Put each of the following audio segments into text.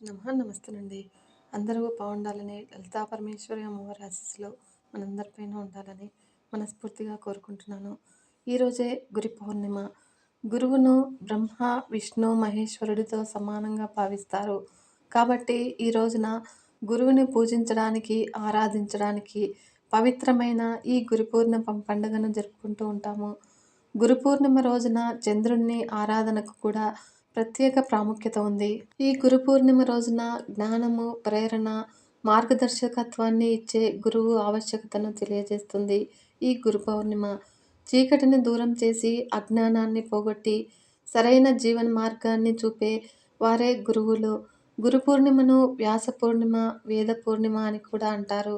నమః నమస్తేనండి. అందరూ బాగుండాలని లలితా పరమేశ్వరి అమ్మవారి ఆశీస్సులో మనందరిపైన ఉండాలని మనస్ఫూర్తిగా కోరుకుంటున్నాను. ఈరోజే గురి పౌర్ణిమ. గురువును బ్రహ్మ విష్ణు మహేశ్వరుడితో సమానంగా భావిస్తారు. కాబట్టి ఈ రోజున గురువుని పూజించడానికి ఆరాధించడానికి పవిత్రమైన ఈ గురి పూర్ణిమ పండుగను జరుపుకుంటూ ఉంటాము. గురు పూర్ణిమ రోజున చంద్రుణ్ణి ఆరాధనకు కూడా ప్రత్యేక ప్రాముఖ్యత ఉంది. ఈ గురు పూర్ణిమ రోజున జ్ఞానము ప్రేరణ మార్గదర్శకత్వాన్ని ఇచ్చే గురువు ఆవశ్యకతను తెలియజేస్తుంది ఈ గురు పౌర్ణిమ చీకటిని దూరం చేసి అజ్ఞానాన్ని పోగొట్టి సరైన జీవన మార్గాన్ని చూపే వారే గురువులు. గురు పూర్ణిమను వ్యాస పూర్ణిమ వేద పూర్ణిమ అని కూడా అంటారు.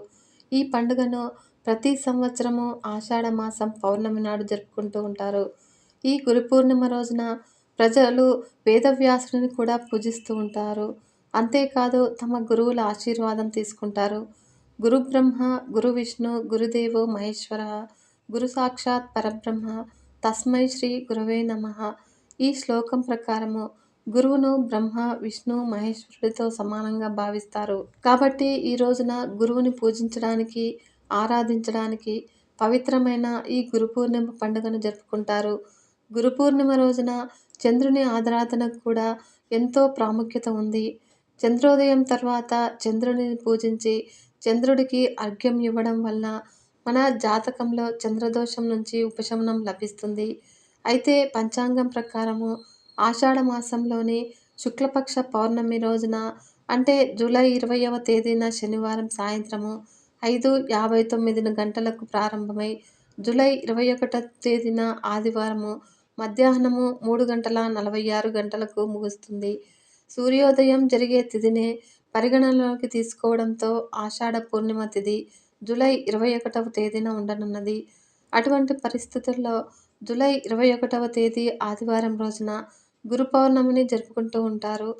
ఈ పండుగను ప్రతి సంవత్సరము ఆషాఢ మాసం పౌర్ణమి నాడు జరుపుకుంటూ ఉంటారు. ఈ గురు పూర్ణిమ రోజున ప్రజలు వేదవ్యాసుడిని కూడా పూజిస్తూ ఉంటారు. అంతేకాదు తమ గురువుల ఆశీర్వాదం తీసుకుంటారు. గురు బ్రహ్మ గురు విష్ణు గురుదేవో మహేశ్వర గురు సాక్షాత్ పరబ్రహ్మ తస్మై శ్రీ గురవే నమ. ఈ శ్లోకం ప్రకారము గురువును బ్రహ్మ విష్ణు మహేశ్వరుడితో సమానంగా భావిస్తారు. కాబట్టి ఈ రోజున గురువుని పూజించడానికి ఆరాధించడానికి పవిత్రమైన ఈ గురు పూర్ణిమ పండుగను జరుపుకుంటారు. గురు పూర్ణిమ రోజున చంద్రుని ఆరాధనకు కూడా ఎంతో ప్రాముఖ్యత ఉంది. చంద్రోదయం తర్వాత చంద్రుని పూజించి చంద్రుడికి అర్ఘ్యం ఇవ్వడం వలన మన జాతకంలో చంద్రదోషం నుంచి ఉపశమనం లభిస్తుంది. అయితే పంచాంగం ప్రకారము ఆషాఢ మాసంలోని శుక్లపక్ష పౌర్ణమి రోజున అంటే జూలై ఇరవైవ తేదీన శనివారం సాయంత్రము ఐదు యాభై తొమ్మిది గంటలకు ప్రారంభమై జూలై ఇరవై ఒకటో తేదీన ఆదివారము మధ్యాహ్నము మూడు గంటల నలభై ఆరు గంటలకు ముగుస్తుంది. సూర్యోదయం జరిగే తిథినే పరిగణనలోకి తీసుకోవడంతో ఆషాఢ పూర్ణిమ తిథి జూలై ఇరవై ఒకటవ తేదీన ఉండనున్నది. అటువంటి పరిస్థితుల్లో జూలై ఇరవై ఒకటవ తేదీ ఆదివారం రోజున గురు పౌర్ణమిని జరుపుకుంటూ ఉంటారు.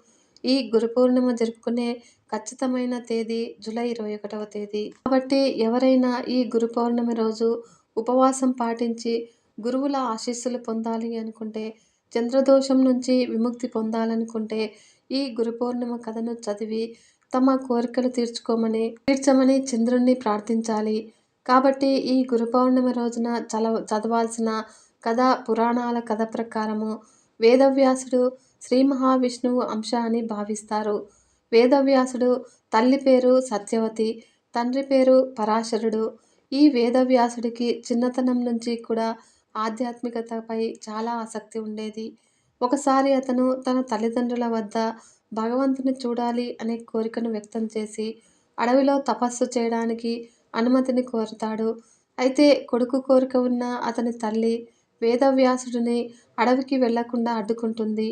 ఈ గురు పౌర్ణిమ జరుపుకునే ఖచ్చితమైన తేదీ జూలై ఇరవై ఒకటవ తేదీ. కాబట్టి ఎవరైనా ఈ గురు పౌర్ణమి రోజు ఉపవాసం పాటించి గురువుల ఆశీస్సులు పొందాలి అనుకుంటే చంద్రదోషం నుంచి విముక్తి పొందాలనుకుంటే ఈ గురు పౌర్ణిమ కథను చదివి తమ కోరికలు తీర్చుకోమని తీర్చమని చంద్రుణ్ణి ప్రార్థించాలి. కాబట్టి ఈ గురు పౌర్ణమి రోజున చలవ చదవాల్సిన కథ పురాణాల కథ ప్రకారము వేదవ్యాసుడు శ్రీ మహావిష్ణువు అంశ అని భావిస్తారు. వేదవ్యాసుడు తల్లి పేరు సత్యవతి తండ్రి పేరు పరాశరుడు. ఈ వేదవ్యాసుడికి చిన్నతనం నుంచి కూడా ఆధ్యాత్మికతపై చాలా ఆసక్తి ఉండేది. ఒకసారి అతను తన తల్లిదండ్రుల వద్ద భగవంతుని చూడాలి అనే కోరికను వ్యక్తం చేసి అడవిలో తపస్సు చేయడానికి అనుమతిని కోరుతాడు. అయితే కొడుకు కోరిక ఉన్న అతని తల్లి వేదవ్యాసుడిని అడవికి వెళ్ళకుండా అడ్డుకుంటుంది.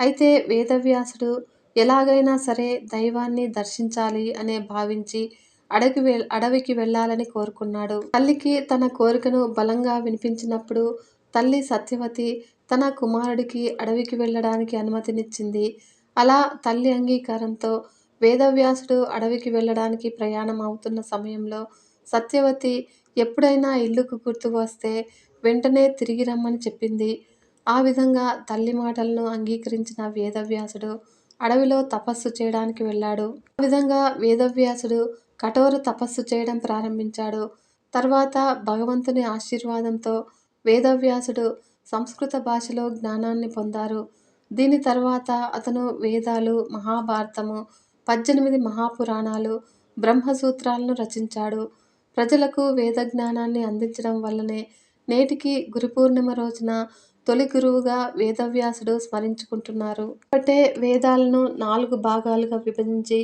అయితే వేదవ్యాసుడు ఎలాగైనా సరే దైవాన్ని దర్శించాలి అనే భావించి అడవికి వె అడవికి వెళ్ళాలని కోరుకున్నాడు. తల్లికి తన కోరికను బలంగా వినిపించినప్పుడు తల్లి సత్యవతి తన కుమారుడికి అడవికి వెళ్ళడానికి అనుమతినిచ్చింది. అలా తల్లి అంగీకారంతో వేదవ్యాసుడు అడవికి వెళ్ళడానికి ప్రయాణం అవుతున్న సమయంలో సత్యవతి ఎప్పుడైనా ఇల్లుకు గుర్తు వస్తే వెంటనే తిరిగి రమ్మని చెప్పింది. ఆ విధంగా తల్లి మాటలను అంగీకరించిన వేదవ్యాసుడు అడవిలో తపస్సు చేయడానికి వెళ్ళాడు. ఆ విధంగా వేదవ్యాసుడు కఠోర తపస్సు చేయడం ప్రారంభించాడు. తర్వాత భగవంతుని ఆశీర్వాదంతో వేదవ్యాసుడు సంస్కృత భాషలో జ్ఞానాన్ని పొందారు. దీని తర్వాత అతను వేదాలు మహాభారతము పద్దెనిమిది మహాపురాణాలు బ్రహ్మసూత్రాలను రచించాడు. ప్రజలకు వేద జ్ఞానాన్ని అందించడం వల్లనే నేటికి గురు పూర్ణిమ రోజున తొలి గురువుగా వేదవ్యాసుడు స్మరించుకుంటున్నారు. అంటే వేదాలను నాలుగు భాగాలుగా విభజించి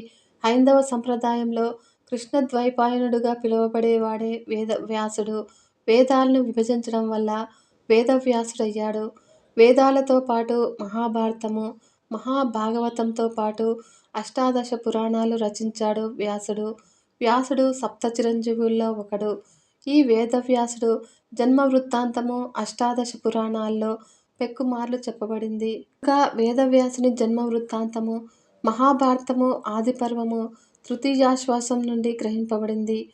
హైందవ సంప్రదాయంలో కృష్ణద్వైపాయనుడుగా పిలువబడేవాడే వేద వ్యాసుడు. వేదాలను విభజించడం వల్ల వేదవ్యాసుడయ్యాడు. వేదాలతో పాటు మహాభారతము మహాభాగవతంతో పాటు అష్టాదశ పురాణాలు రచించాడు వ్యాసుడు. వ్యాసుడు సప్త చిరంజీవుల్లో ఒకడు. ఈ వేదవ్యాసుడు జన్మ వృత్తాంతము అష్టాదశ పురాణాల్లో పెక్కుమార్లు చెప్పబడింది. ఇంకా వేదవ్యాసుని జన్మ వృత్తాంతము మహాభారతము ఆదిపర్వము తృతీయాశ్వాసం నుండి గ్రహింపబడింది.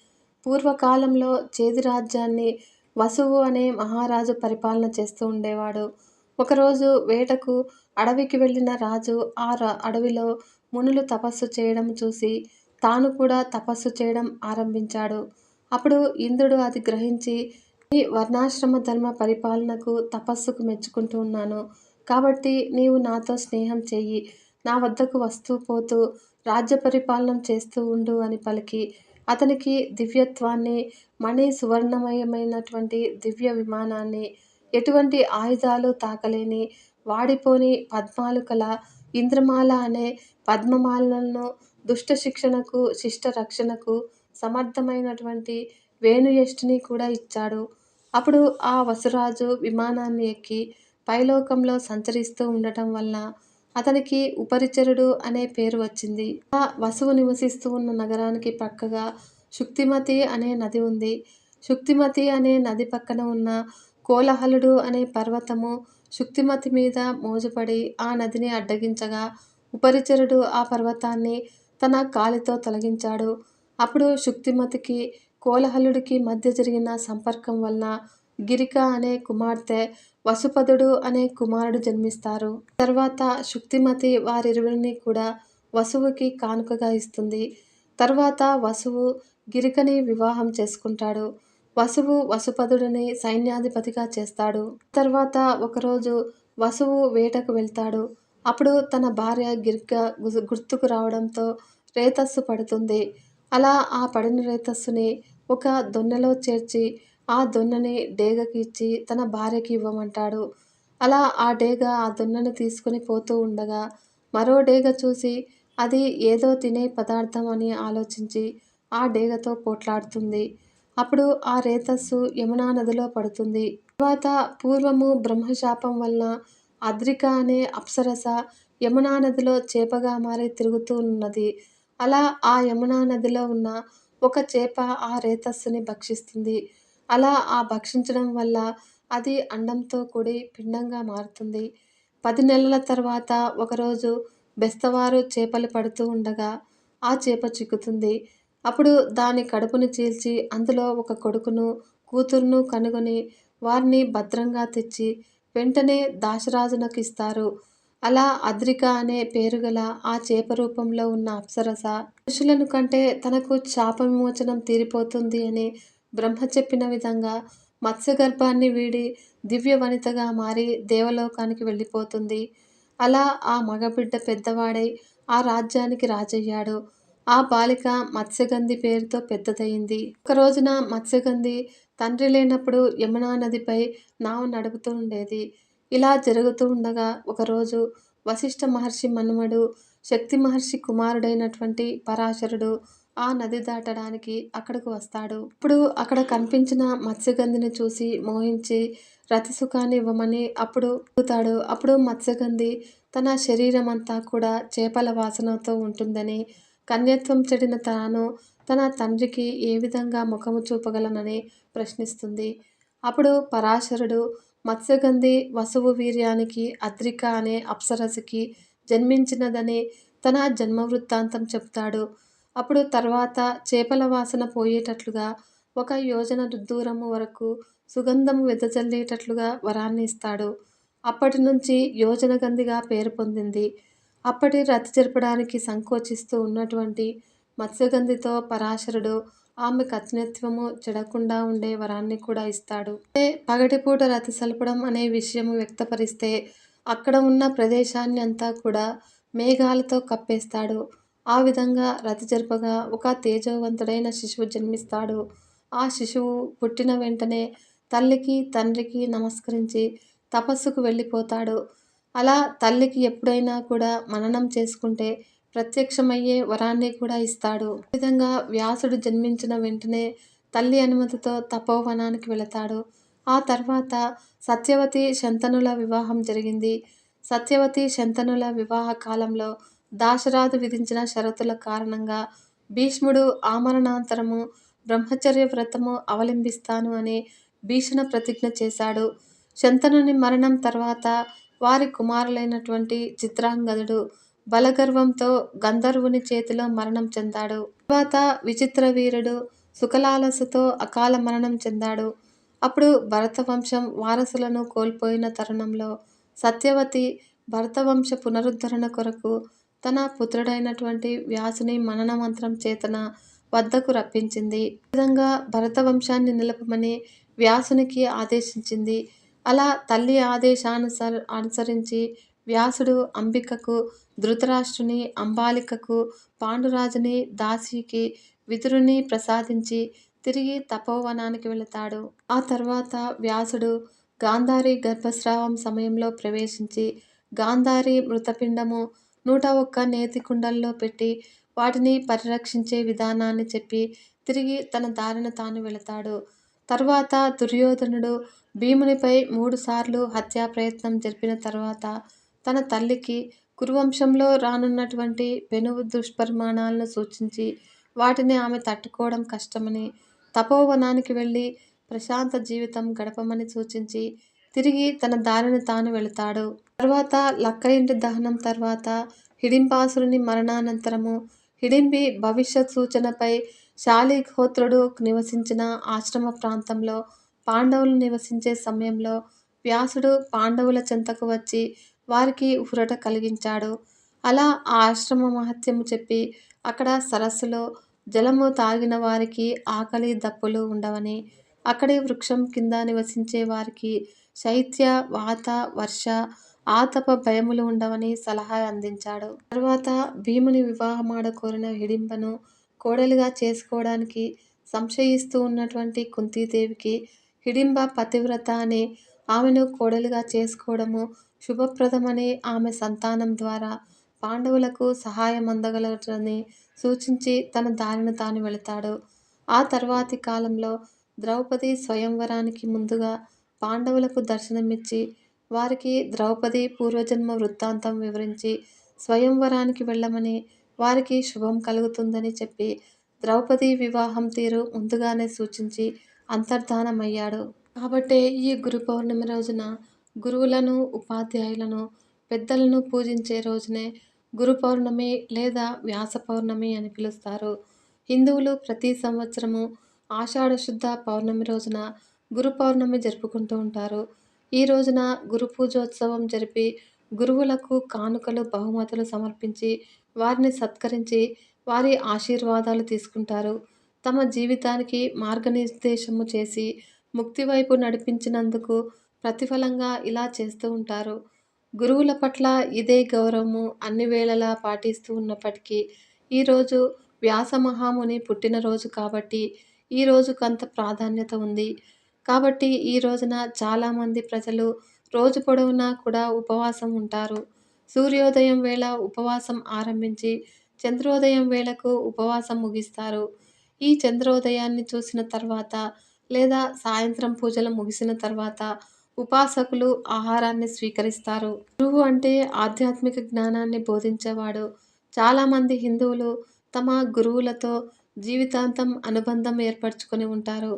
పూర్వకాలంలో చేది రాజ్యాన్ని వసువు అనే మహారాజు పరిపాలన చేస్తూ ఉండేవాడు. ఒకరోజు వేటకు అడవికి వెళ్ళిన రాజు ఆ అడవిలో మునులు తపస్సు చేయడం చూసి తాను కూడా తపస్సు చేయడం ఆరంభించాడు. అప్పుడు ఇంద్రుడు అది గ్రహించి ఈ వర్ణాశ్రమ ధర్మ పరిపాలనకు తపస్సుకు మెచ్చుకుంటూ ఉన్నాను. కాబట్టి నీవు నాతో స్నేహం చెయ్యి. నా వద్దకు వస్తూ పోతూ రాజ్య పరిపాలన చేస్తూ ఉండు అని పలికి. అతనికి దివ్యత్వాన్ని మణి సువర్ణమయమైనటువంటి దివ్య విమానాన్ని ఎటువంటి ఆయుధాలు తాకలేని వాడిపోని పద్మాలు కల ఇంద్రమాల అనే పద్మమాలను దుష్ట శిక్షణకు శిష్ట రక్షణకు సమర్థమైనటువంటి వేణుయష్టిని కూడా ఇచ్చాడు. అప్పుడు ఆ వసురాజు విమానాన్ని ఎక్కి పైలోకంలో సంచరిస్తూ ఉండటం వల్ల అతనికి ఉపరిచరుడు అనే పేరు వచ్చింది. ఆ వసువు నివసిస్తూ ఉన్న నగరానికి పక్కగా శుక్తిమతి అనే నది ఉంది. శుక్తిమతి అనే నది పక్కన ఉన్న కోలహలుడు అనే పర్వతము శుక్తిమతి మీద మోజుపడి ఆ నదిని అడ్డగించగా ఉపరిచరుడు ఆ పర్వతాన్ని తన కాలితో తొలగించాడు. అప్పుడు శుక్తిమతికి కోలహలుడికి మధ్య జరిగిన సంపర్కం వలన గిరిక అనే కుమార్తె వసుపదుడు అనే కుమారుడు జన్మిస్తారు. తర్వాత శుక్తిమతి వారిరువురిని కూడా వసువుకి కానుకగా ఇస్తుంది. తర్వాత వసువు గిరికని వివాహం చేసుకుంటాడు. వసువు వసుపదుడిని సైన్యాధిపతిగా చేస్తాడు. తర్వాత ఒకరోజు వసువు వేటకు వెళ్తాడు. అప్పుడు తన భార్య గిరిక గుర్తుకు రావడంతో రేతస్సు పడుతుంది. అలా ఆ పడిన రేతస్సుని ఒక దొన్నెలో చేర్చి ఆ దొన్నని డేగకి ఇచ్చి తన భార్యకి ఇవ్వమంటాడు. అలా ఆ డేగ ఆ దొన్నని తీసుకుని పోతూ ఉండగా మరో డేగ చూసి అది ఏదో తినే పదార్థం అని ఆలోచించి ఆ డేగతో పోట్లాడుతుంది. అప్పుడు ఆ రేతస్సు యమునా నదిలో పడుతుంది. తర్వాత పూర్వము బ్రహ్మశాపం వలన అద్రిక అనే అప్సరస యమునా నదిలో చేపగా మారి తిరుగుతూ ఉన్నది. అలా ఆ యమునా నదిలో ఉన్న ఒక చేప ఆ రేతస్సుని భక్షిస్తుంది. అలా ఆ భక్షించడం వల్ల అది అండంతో కూడి పిండంగా మారుతుంది. పది నెలల తర్వాత ఒకరోజు బెస్తవారు చేపలు పడుతూ ఉండగా ఆ చేప చిక్కుతుంది. అప్పుడు దాని కడుపును చీల్చి అందులో ఒక కొడుకును కూతురును కనుగొని వారిని భద్రంగా తెచ్చి వెంటనే దాశరాజునకు ఇస్తారు అలా అద్రిక అనే పేరుగల ఆ చేప రూపంలో ఉన్న అప్సరస ఋషులను కంటే తనకు శాప విమోచనం తీరిపోతుంది అని బ్రహ్మ చెప్పిన విధంగా మత్స్యగర్భాన్ని వీడి దివ్య వనితగా మారి దేవలోకానికి వెళ్ళిపోతుంది. అలా ఆ మగబిడ్డ పెద్దవాడై ఆ రాజ్యానికి రాజయ్యాడు. ఆ బాలిక మత్స్యగంధి పేరుతో పెద్దదయింది. ఒక రోజున మత్స్యగంధి తండ్రి లేనప్పుడు యమునా నదిపై నావ నడుపుతూ ఉండేది ఇలా జరుగుతూ ఉండగా ఒకరోజు వశిష్ఠ మహర్షి మనుమడు శక్తి మహర్షి కుమారుడైనటువంటి పరాశరుడు ఆ నది దాటడానికి అక్కడికి వస్తాడు. ఇప్పుడు అక్కడ కనిపించిన మత్స్యగంధిని చూసి మోహించి రతి సుఖాన్ని ఇవ్వమని అప్పుడు అడుగుతాడు. అప్పుడు మత్స్యగంధి తన శరీరం అంతా కూడా చేపల వాసనతో ఉంటుందని కన్యత్వం చెడిన తాను తన తండ్రికి ఏ విధంగా ముఖము చూపగలనని ప్రశ్నిస్తుంది. అప్పుడు పరాశరుడు మత్స్యగంధి వసువు వీర్యానికి అద్రిక అనే అప్సరసకి జన్మించినదని తన జన్మ వృత్తాంతం చెప్తాడు. అప్పుడు తర్వాత చేపల వాసన పోయేటట్లుగా ఒక యోజన దూరము వరకు సుగంధము వెదజల్లేటట్లుగా వరాన్ని ఇస్తాడు. అప్పటి నుంచి యోజన గంధిగా పేరు పొందింది. అప్పటి రతి జరపడానికి సంకోచిస్తూ ఉన్నటువంటి మత్స్యగంధితో పరాశరుడు ఆమె కథనత్వము చెడకుండా ఉండే వరాన్ని కూడా ఇస్తాడు. పగటిపూట రతి సలపడం అనే విషయము వ్యక్తపరిస్తే అక్కడ ఉన్న ప్రదేశాన్ని అంతా కూడా మేఘాలతో కప్పేస్తాడు. ఆ విధంగా రతి జరపగా ఒక తేజవంతుడైన శిశువు జన్మిస్తాడు. ఆ శిశువు పుట్టిన వెంటనే తల్లికి తండ్రికి నమస్కరించి తపస్సుకు వెళ్ళిపోతాడు. అలా తల్లికి ఎప్పుడైనా కూడా మననం చేసుకుంటే ప్రత్యక్షమయ్యే వరాన్ని కూడా ఇస్తాడు. విధంగా వ్యాసుడు జన్మించిన వెంటనే తల్లి అనుమతితో తపోవనానికి వెళతాడు. ఆ తర్వాత సత్యవతి శంతనుల వివాహం జరిగింది. సత్యవతి శంతనుల వివాహ కాలంలో దాశరాథు విధించిన షరతుల కారణంగా భీష్ముడు ఆమరణాంతరము బ్రహ్మచర్య వ్రతము అవలంబిస్తాను అని భీషణ ప్రతిజ్ఞ చేశాడు. శంతనుని మరణం తర్వాత వారి కుమారులైనటువంటి చిత్రాంగదుడు బలగర్వంతో గంధర్వుని చేతిలో మరణం చెందాడు. తర్వాత విచిత్ర వీరుడు సుఖలాలసతో అకాల మరణం చెందాడు. అప్పుడు భరతవంశం వారసులను కోల్పోయిన తరుణంలో సత్యవతి భరతవంశ పునరుద్ధరణ కొరకు తన పుత్రుడైనటువంటి వ్యాసుని మనన మంత్రం చేతన వద్దకు రప్పించింది. ఈ విధంగా భరత వంశాన్ని నిలపమని వ్యాసునికి ఆదేశించింది. అలా తల్లి ఆదేశానుసర అనుసరించి వ్యాసుడు అంబికకు ధృతరాష్ట్రుని అంబాలికకు పాండురాజుని దాసికి విదురుని ప్రసాదించి తిరిగి తపోవనానికి వెళతాడు. ఆ తర్వాత వ్యాసుడు గాంధారి గర్భస్రావం సమయంలో ప్రవేశించి గాంధారి మృతపిండము నూట ఒక్క నేతి కుండల్లో పెట్టి వాటిని పరిరక్షించే విధానాన్ని చెప్పి తిరిగి తన దారిన తాను వెళతాడు. తర్వాత దుర్యోధనుడు భీమునిపై మూడుసార్లు హత్యా ప్రయత్నం జరిపిన తర్వాత తన తల్లికి కురువంశంలో రానున్నటువంటి పెను దుష్పరిమాణాలను సూచించి వాటిని ఆమె తట్టుకోవడం కష్టమని తపోవనానికి వెళ్ళి ప్రశాంత జీవితం గడపమని సూచించి తిరిగి తన దారిన తాను వెళతాడు. తర్వాత లక్క దహనం తర్వాత హిడింబాసురుని మరణానంతరము హిడింబి భవిష్యత్ సూచనపై శాలిహోత్రుడు నివసించిన ఆశ్రమ ప్రాంతంలో పాండవులు నివసించే సమయంలో వ్యాసుడు పాండవుల చెంతకు వచ్చి వారికి ఉరట కలిగించాడు. అలా ఆ ఆశ్రమ మహత్యము చెప్పి అక్కడ సరస్సులో జలము తాగిన వారికి ఆకలి దప్పులు ఉండవని అక్కడి వృక్షం కింద నివసించే వారికి శైత్య వాత వర్ష ఆతప భయములు ఉండవని సలహా అందించాడు. తర్వాత భీముని వివాహమాడ కోరిన హిడింబను కోడలిగా చేసుకోవడానికి సంశయిస్తూ ఉన్నటువంటి కుంతీదేవికి హిడింబ పతివ్రత అనే ఆమెను కోడలుగా చేసుకోవడము శుభప్రదమని ఆమె సంతానం ద్వారా పాండవులకు సహాయం అందగలరని సూచించి తన దారిన తాను వెళతాడు. ఆ తర్వాతి కాలంలో ద్రౌపది స్వయంవరానికి ముందుగా పాండవులకు దర్శనమిచ్చి వారికి ద్రౌపది పూర్వజన్మ వృత్తాంతం వివరించి స్వయంవరానికి వెళ్ళమని వారికి శుభం కలుగుతుందని చెప్పి ద్రౌపది వివాహం తీరు ముందుగానే సూచించి అంతర్ధానమయ్యాడు. కాబట్టే ఈ గురు పౌర్ణమి రోజున గురువులను ఉపాధ్యాయులను పెద్దలను పూజించే రోజునే గురు పౌర్ణమి లేదా వ్యాస పౌర్ణమి అని పిలుస్తారు. హిందువులు ప్రతి సంవత్సరము ఆషాఢశుద్ధ పౌర్ణమి రోజున గురు పౌర్ణమి జరుపుకుంటూ ఉంటారు. ఈ రోజున గురు పూజోత్సవం జరిపి గురువులకు కానుకలు బహుమతులు సమర్పించి వారిని సత్కరించి వారి ఆశీర్వాదాలు తీసుకుంటారు. తమ జీవితానికి మార్గనిర్దేశము చేసి ముక్తి వైపు నడిపించినందుకు ప్రతిఫలంగా ఇలా చేస్తూ ఉంటారు. గురువుల పట్ల ఇదే గౌరవము అన్ని వేళలా పాటిస్తూ ఉన్నప్పటికీ ఈరోజు వ్యాస మహాముని పుట్టినరోజు కాబట్టి ఈ రోజుకు అంత ప్రాధాన్యత ఉంది. కాబట్టి ఈ రోజున చాలామంది ప్రజలు రోజు పొడవునా కూడా ఉపవాసం ఉంటారు. సూర్యోదయం వేళ ఉపవాసం ఆరంభించి చంద్రోదయం వేళకు ఉపవాసం ముగిస్తారు. ఈ చంద్రోదయాన్ని చూసిన తర్వాత లేదా సాయంత్రం పూజలు ముగిసిన తర్వాత ఉపాసకులు ఆహారాన్ని స్వీకరిస్తారు. గురువు అంటే ఆధ్యాత్మిక జ్ఞానాన్ని బోధించేవాడు. చాలామంది హిందువులు తమ గురువులతో జీవితాంతం అనుబంధం ఏర్పరచుకొని ఉంటారు.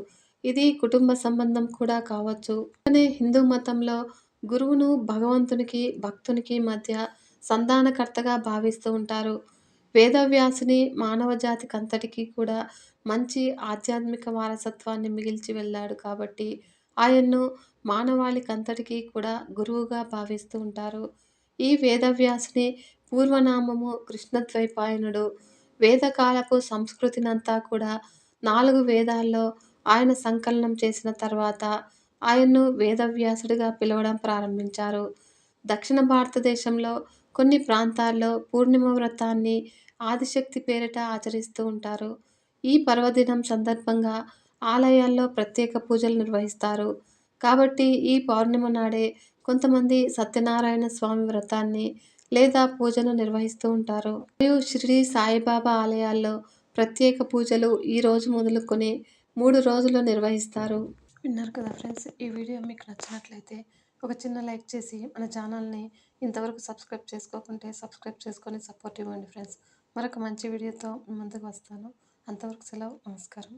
ఇది కుటుంబ సంబంధం కూడా కావచ్చు. అనే హిందూ మతంలో గురువును భగవంతునికి భక్తునికి మధ్య సంధానకర్తగా భావిస్తూ ఉంటారు. వేదవ్యాసుని మానవ జాతికి కూడా మంచి ఆధ్యాత్మిక వారసత్వాన్ని మిగిల్చి వెళ్ళాడు కాబట్టి ఆయన్ను మానవాళికంతటికీ కూడా గురువుగా భావిస్తూ ఉంటారు. ఈ వేదవ్యాసుని పూర్వనామము కృష్ణద్వైపాయనుడు. వేదకాలపు సంస్కృతినంతా కూడా నాలుగు వేదాల్లో ఆయన సంకలనం చేసిన తర్వాత ఆయన్ను వేదవ్యాసుడిగా పిలవడం ప్రారంభించారు. దక్షిణ భారతదేశంలో కొన్ని ప్రాంతాల్లో పూర్ణిమ వ్రతాన్ని ఆదిశక్తి పేరిట ఆచరిస్తూ ఉంటారు. ఈ పర్వదినం సందర్భంగా ఆలయాల్లో ప్రత్యేక పూజలు నిర్వహిస్తారు. కాబట్టి ఈ పౌర్ణిమ నాడే కొంతమంది సత్యనారాయణ స్వామి వ్రతాన్ని లేదా పూజను నిర్వహిస్తూ ఉంటారు. మరియు షిరిడి సాయిబాబా ఆలయాల్లో ప్రత్యేక పూజలు ఈ రోజు మొదలుకొని మూడు రోజులు నిర్వహిస్తారు. విన్నారు కదా ఫ్రెండ్స్ ఈ వీడియో మీకు నచ్చినట్లయితే ఒక చిన్న లైక్ చేసి మన ఛానల్ని ఇంతవరకు సబ్స్క్రైబ్ చేసుకోకుంటే సబ్స్క్రైబ్ చేసుకొని సపోర్ట్ ఇవ్వండి ఫ్రెండ్స్. మరొక మంచి వీడియోతో ముందుకు వస్తాను. అంతవరకు సెలవు నమస్కారం.